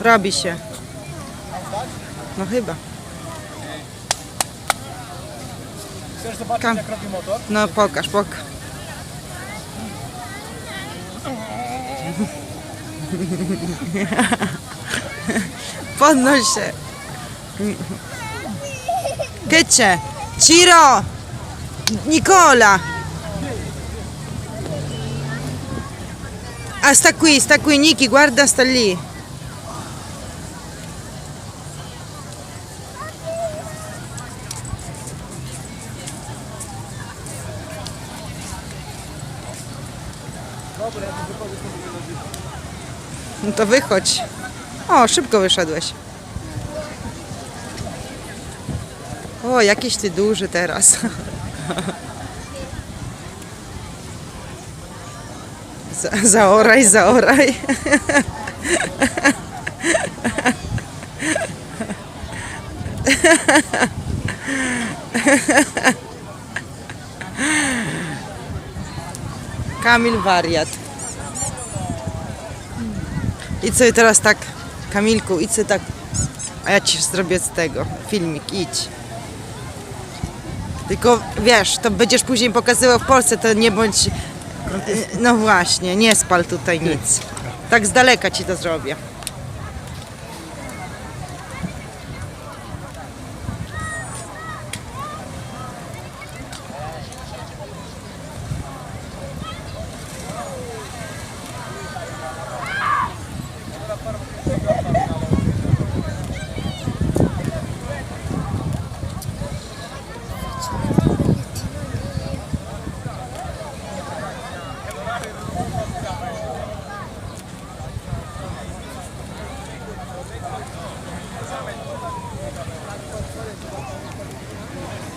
Robi się. No chyba. Chcesz zobaczyć Kam- jak robi motor? No pokaż, pokaż. Podnoś się. Kycie. Ciro. Nicola. Ah, sta qui, sta qui, Niki, guarda, sta lì. No to wychodź. O, szybko wyszedłeś. O, jakiś ty duży teraz. Za, zaoraj, zaoraj. Kamil wariat. Idź sobie teraz tak, Kamilku, idź tak, a ja ci zrobię z tego filmik, idź. Tylko wiesz, to będziesz później pokazywał w Polsce, to nie bądź, no właśnie, nie spal tutaj nic. Tak z daleka ci to zrobię.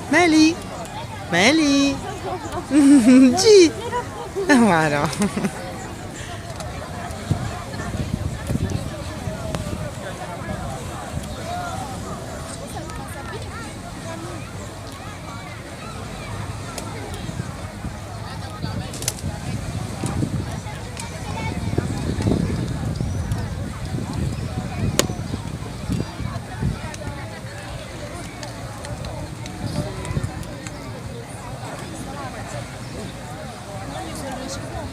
Meli, Meli, Ci, Guarda.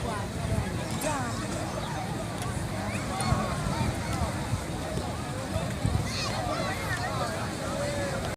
Black.